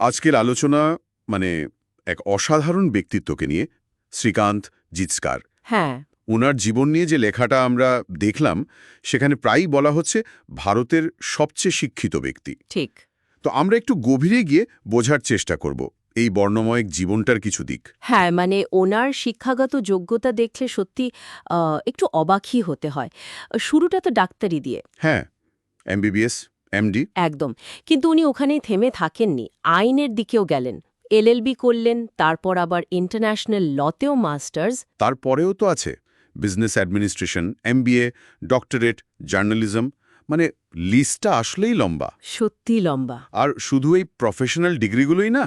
আজকের আলোচনা মানে এক অসাধারণ ব্যক্তিত্বকে নিয়ে শ্রীকান্ত জিৎস্কার হ্যাঁ। ওনার জীবন নিয়ে যে লেখাটা আমরা দেখলাম সেখানে প্রায়ই বলা হচ্ছে ভারতের সবচেয়ে শিক্ষিত ব্যক্তি। ঠিক। তো আমরা একটু গভীরে গিয়ে বোঝার চেষ্টা করব এই বর্ণময় জীবনটার কিছু দিক। হ্যাঁ মানে ওনার শিক্ষাগত যোগ্যতা দেখলে সত্যি একটু অবাকই হতে হয়। শুরুটা তো ডাক্তারি দিয়ে। হ্যাঁ এমবিবিএস এমডি একদম। কিন্তু উনি ওখানেই থেমে থাকেননি। আইনের দিকেও গেলেন। এলএলবি করলেন তারপর আবার ইন্টারন্যাশনাল লতেও মাস্টার্স। তারপরেও তো আছে। Business administration MBA doctorate journalism. মানে লিস্টটা আসলেই লম্বা। সত্যি লম্বা। আর শুধু এই প্রফেশনাল ডিগ্রিগুলোই না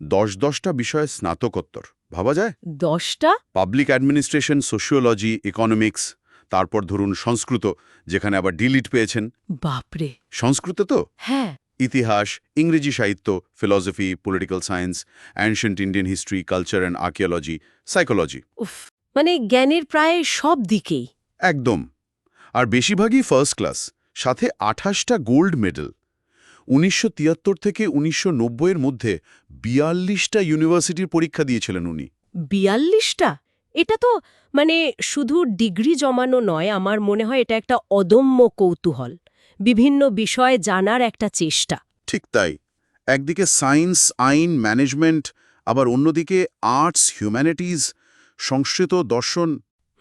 দশ দশটা বিষয়ে স্নাতকোত্তর। ভাবা যায়? দশটা? পাবলিক অ্যাডমিনিস্ট্রেশন সোশিওলজি ইকোনমিক্স তারপর ধরুন সংস্কৃত যেখানে আবার ডিলিট পেয়েছেন। বাপরে। সংস্কৃত তো? হ্যাঁ। ইতিহাস ইংরেজি সাহিত্য philosophy political science ancient Indian history culture and archaeology psychology উফ মানে জ্ঞানের প্রায় সব দিকেই। একদম। আর বেশিরভাগই ফার্স্ট ক্লাস সাথে আঠাশটা গোল্ড মেডেল উনিশশো তিয়াত্তর থেকে উনিশশো এর মধ্যে বিয়াল্লিশটা ইউনিভার্সিটির পরীক্ষা দিয়েছিলেন উনি। বিয়াল্লিশটা? এটা তো মানে শুধু ডিগ্রি জমানো নয় আমার মনে হয় এটা একটা অদম্য কৌতূহল। বিভিন্ন বিষয়ে জানার একটা চেষ্টা। ঠিক তাই। একদিকে সায়েন্স আইন ম্যানেজমেন্ট আবার অন্যদিকে আর্টস হিউম্যানিটিজ সংস্কৃত দর্শন।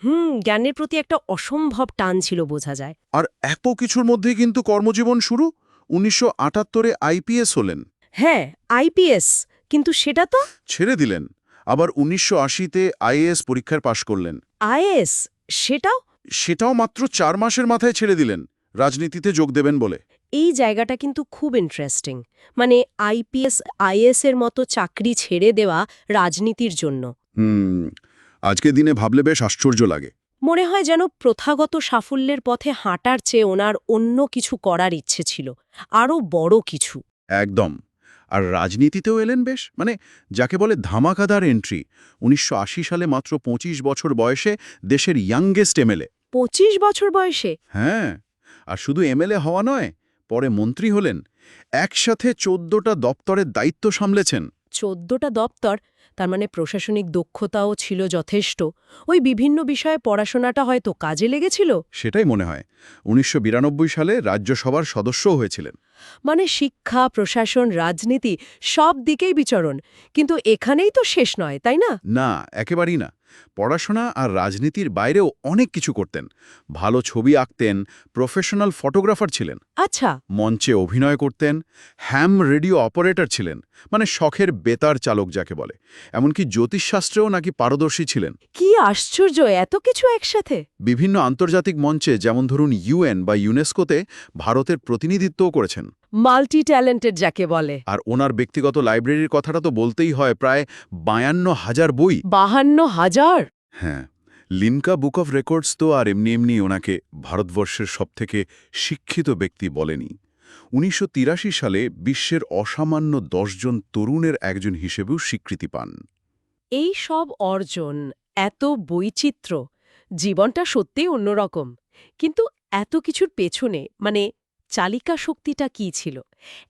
হুম জ্ঞানের প্রতি একটা অসম্ভব টান ছিল বোঝা যায়। আর এত কিছুর মধ্যে কিন্তু কর্মজীবন শুরু। উনিশশো আটাত্তরে আইপিএস হলেন। হ্যাঁ আইপিএস কিন্তু সেটা তো? ছেড়ে দিলেন। আবার উনিশশো আশিতে আইএএস পরীক্ষার পাশ করলেন। আইএস সেটাও? সেটাও মাত্র চার মাসের মাথায় ছেড়ে দিলেন। রাজনীতিতে যোগ দেবেন বলে। এই জায়গাটা কিন্তু খুব ইন্টারেস্টিং মানে আইপিএস আইএস এর মতো চাকরি ছেড়ে দেওয়া রাজনীতির জন্য। হুম আজকের দিনে ভাবলে বেশ আশ্চর্য লাগে। মনে হয় যেন প্রথাগত সাফল্যের পথে হাঁটার চেয়ে ওনার অন্য কিছু করার ইচ্ছে ছিল। আরও বড় কিছু। একদম। আর রাজনীতিতেও এলেন বেশ। মানে যাকে বলে ধামাকাদার এন্ট্রি উনিশশো আশি সালে মাত্র ২৫ বছর বয়সে দেশের ইয়াংগেস্ট এমএলএ পঁচিশ বছর বয়সে? হ্যাঁ। আর শুধু এমএলএ হওয়া নয় পরে মন্ত্রী হলেন। একসাথে চোদ্দটা দপ্তরের দায়িত্ব সামলেছেন। চোদ্দটা দপ্তর তার মানে প্রশাসনিক দক্ষতাও ছিল যথেষ্ট। ওই বিভিন্ন বিষয়ে পড়াশোনাটা হয়তো কাজে লেগেছিল? সেটাই মনে হয়। উনিশশো বিরানব্বই সালে রাজ্যসভার সদস্যও হয়েছিলেন। মানে শিক্ষা প্রশাসন রাজনীতি সব দিকেই বিচরণ। কিন্তু এখানেই তো শেষ নয় তাই না? না একেবারেই না। পড়াশোনা আর রাজনীতির বাইরেও অনেক কিছু করতেন। ভালো ছবি আঁকতেন প্রফেশনাল ফটোগ্রাফার ছিলেন। আচ্ছা। মঞ্চে অভিনয় করতেন হ্যাম রেডিও অপারেটর ছিলেন মানে শখের বেতার চালক যাকে বলে। এমনকি জ্যোতিষশাস্ত্রেও নাকি পারদর্শী ছিলেন। কি আশ্চর্য এত কিছু একসাথে। বিভিন্ন আন্তর্জাতিক মঞ্চে যেমন ধরুন ইউএন বা ইউনেস্কোতে ভারতের প্রতিনিধিত্বও করেছেন। মাল্টি ট্যালেন্টেড যাকে বলে। আর ওনার ব্যক্তিগত লাইব্রেরির কথাটা তো বলতেই হয় প্রায় বায়ান্ন হাজার বই। বাহান্ন হাজার হ্যাঁ লিমকা বুক অফ রেকর্ডস তো আর এমনি এমনি ওনাকে ভারতবর্ষের সবথেকে শিক্ষিত ব্যক্তি বলেনি। উনিশশো তিরাশি সালে বিশ্বের অসামান্য দশজন তরুণের একজন হিসেবেও স্বীকৃতি পান। এই সব অর্জন এত বৈচিত্র্য জীবনটা সত্যিই অন্যরকম। কিন্তু এত কিছুর পেছনে মানে চালিকা শক্তিটা কি ছিল?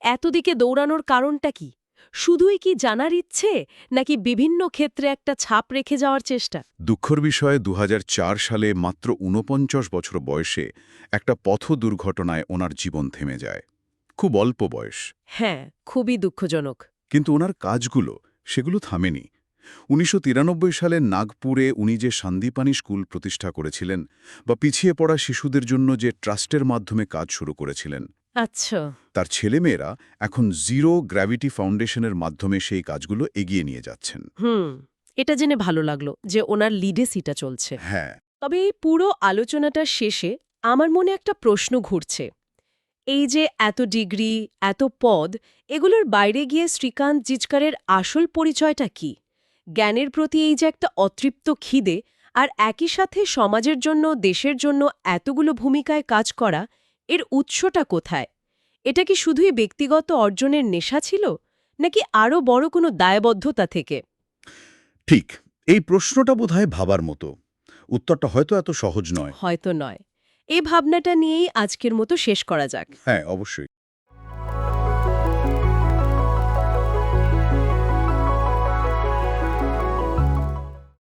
এতদিকে দৌড়ানোর কারণটা কি? শুধুই কি জানার ইচ্ছে নাকি বিভিন্ন ক্ষেত্রে একটা ছাপ রেখে যাওয়ার চেষ্টা? দুঃখর বিষয়ে দুহাজার চার সালে মাত্র ঊনপঞ্চাশ বছর বয়সে একটা পথ দুর্ঘটনায় ওনার জীবন থেমে যায়। খুব অল্প বয়স। হ্যাঁ খুবই দুঃখজনক। কিন্তু ওনার কাজগুলো সেগুলো থামেনি। উনিশশো তিরানব্বই সালে নাগপুরে উনি যে সান্দিপানি স্কুল প্রতিষ্ঠা করেছিলেন বা পিছিয়ে পড়া শিশুদের জন্য যে ট্রাস্টের মাধ্যমে কাজ শুরু করেছিলেন। আচ্ছা। তার ছেলেমেয়েরা এখন জিরো গ্র্যাভিটি ফাউন্ডেশনের মাধ্যমে সেই কাজগুলো এগিয়ে নিয়ে যাচ্ছেন। হুম এটা জেনে ভালো লাগল যে ওনার লিডেসিটা চলছে। হ্যাঁ। তবে এই পুরো আলোচনাটা শেষে আমার মনে একটা প্রশ্ন ঘুরছে। এই যে এত ডিগ্রি এত পদ এগুলোর বাইরে গিয়ে শ্রীকান্ত জিজকারের আসল পরিচয়টা কি? জ্ঞানের প্রতি এই যে একটা অতৃপ্ত খিদে আর একই সাথে সমাজের জন্য দেশের জন্য এতগুলো ভূমিকায় কাজ করা এর উৎসটা কোথায়? এটা কি শুধুই ব্যক্তিগত অর্জনের নেশা ছিল নাকি আরও বড় কোনো দায়বদ্ধতা থেকে? ঠিক এই প্রশ্নটা বোধহয় ভাবার মতো। উত্তরটা হয়তো এত সহজ নয়। হয়তো নয়। এই ভাবনাটা নিয়েই আজকের মতো শেষ করা যাক। হ্যাঁ অবশ্যই।